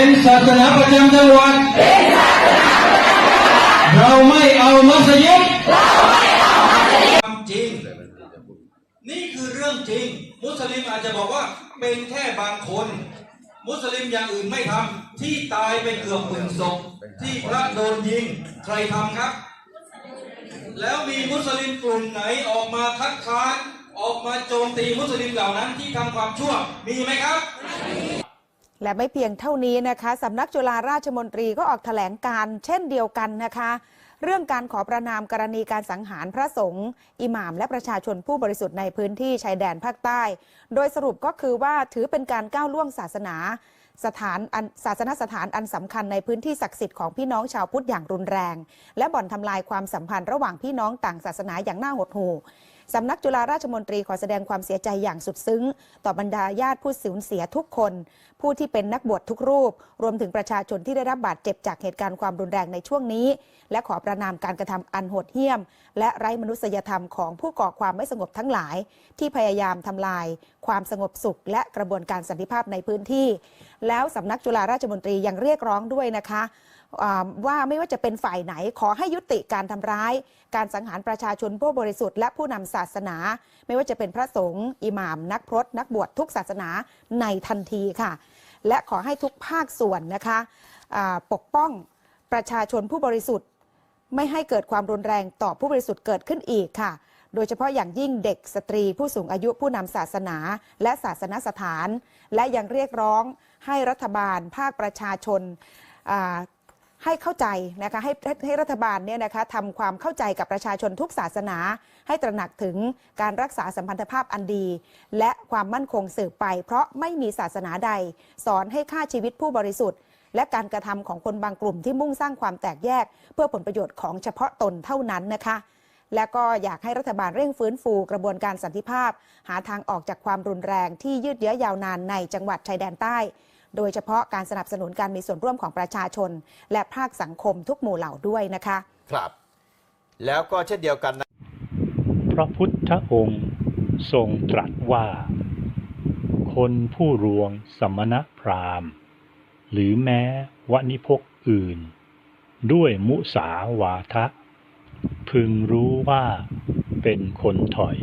เป็นศาสนาประจำจังหวัด เราไม่เอามัสยิดความจริง นี่คือเรื่องจริง มุสลิมอาจจะบอกว่าเป็นแค่บางคน มุสลิมอย่างอื่นไม่ทำที่ตายไปเกือบหมื่นศพที่พระโดนยิงใครทำครับ แล้วมีมุสลิมกลุ่มไหนออกมาคัดค้านออกมาโจมตีมุสลิมเหล่านั้นที่ทำความชั่วมีไหมครับ และไม่เพียงเท่านี้นะคะสำนักจุฬาราชมนตรีก็ออกแถลงการเช่นเดียวกันนะคะ เรื่องการขอประนามกรณีการสังหารพระสงฆ์อิหม่าม และประชาชนผู้บริสุทธิ์ในพื้นที่ชายแดนภาคใต้ โดยสรุปก็คือว่าถือเป็นการก้าวล่วงศาสนา สถานอันศาสนสถานอันสำคัญในพื้นที่ศักดิ์สิทธิ์ของพี่น้องชาวพุทธอย่างรุนแรง และบ่อนทำลายความสัมพันธ์ระหว่างพี่น้องต่างศาสนาอย่างน่าหดหู่ สำนักจุฬาราชมนตรีขอแสดงความเสียใจอย่างสุดซึ้ง ต่อบรรดาญาติผู้สูญเสียทุกคน ผู้ที่เป็นนักบวชทุกรูป รวมถึงประชาชนที่ได้รับบาดเจ็บจากเหตุการณ์ความรุนแรงในช่วงนี้ และขอประนามการกระทำอันโหดเหี้ยม และไร้มนุษยธรรมของผู้ก่อความไม่สงบทั้งหลาย ที่พยายามทำลาย ความสงบสุข และกระบวนการสันติภาพในพื้นที่ แล้วสำนักจุฬาราชมนตรียังเรียกร้องด้วยนะคะ ว่าไม่ว่าจะเป็นฝ่ายไหนขอให้ยุติการทำร้าย การสังหารประชาชนผู้บริสุทธิ์และผู้นำศาสนา ไม่ว่าจะเป็นพระสงฆ์อิหม่าม นักพรตนักบวชทุกศาสนาในทันทีค่ะ และขอให้ทุกภาคส่วนนะคะปกป้องประชาชนผู้บริสุทธิ์ ไม่ให้เกิดความรุนแรงต่อผู้บริสุทธิ์เกิดขึ้นอีกค่ะ โดยเฉพาะอย่างยิ่งเด็กสตรีผู้สูงอายุผู้นำศาสนา และศาสนสถาน และยังเรียกร้องให้รัฐบาลภาคประชาชน ให้เข้าใจนะคะให้ให้รัฐบาลเนี่ยนะคะทำความเข้าใจกับประชาชนทุกศาสนา ให้ตระหนักถึงการรักษาสัมพันธภาพอันดี และความมั่นคงสืบไป เพราะไม่มีศาสนาใด สอนให้ฆ่าชีวิตผู้บริสุทธิ์ และการกระทำของคนบางกลุ่มที่มุ่งสร้างความแตกแยก เพื่อผลประโยชน์ของเฉพาะตนเท่านั้นนะคะและก็อยากให้รัฐบาลเร่งฟื้นฟูกระบวนการสันติภาพ หาทางออกจากความรุนแรงที่ยืดเยื้อยาวนานในจังหวัดชายแดนใต้ โดยเฉพาะการสนับสนุนการมีส่วนร่วมของประชาชน และภาคสังคมทุกหมู่เหล่าด้วยนะคะ ครับ แล้วก็เช่นเดียวกันนะ พระพุทธองค์ทรงตรัสว่า คนผู้รวงสมณพราหมณ์ หรือแม้วณิพกอื่น ด้วยมุสาวาทะ พึงรู้ว่าเป็นคนถอย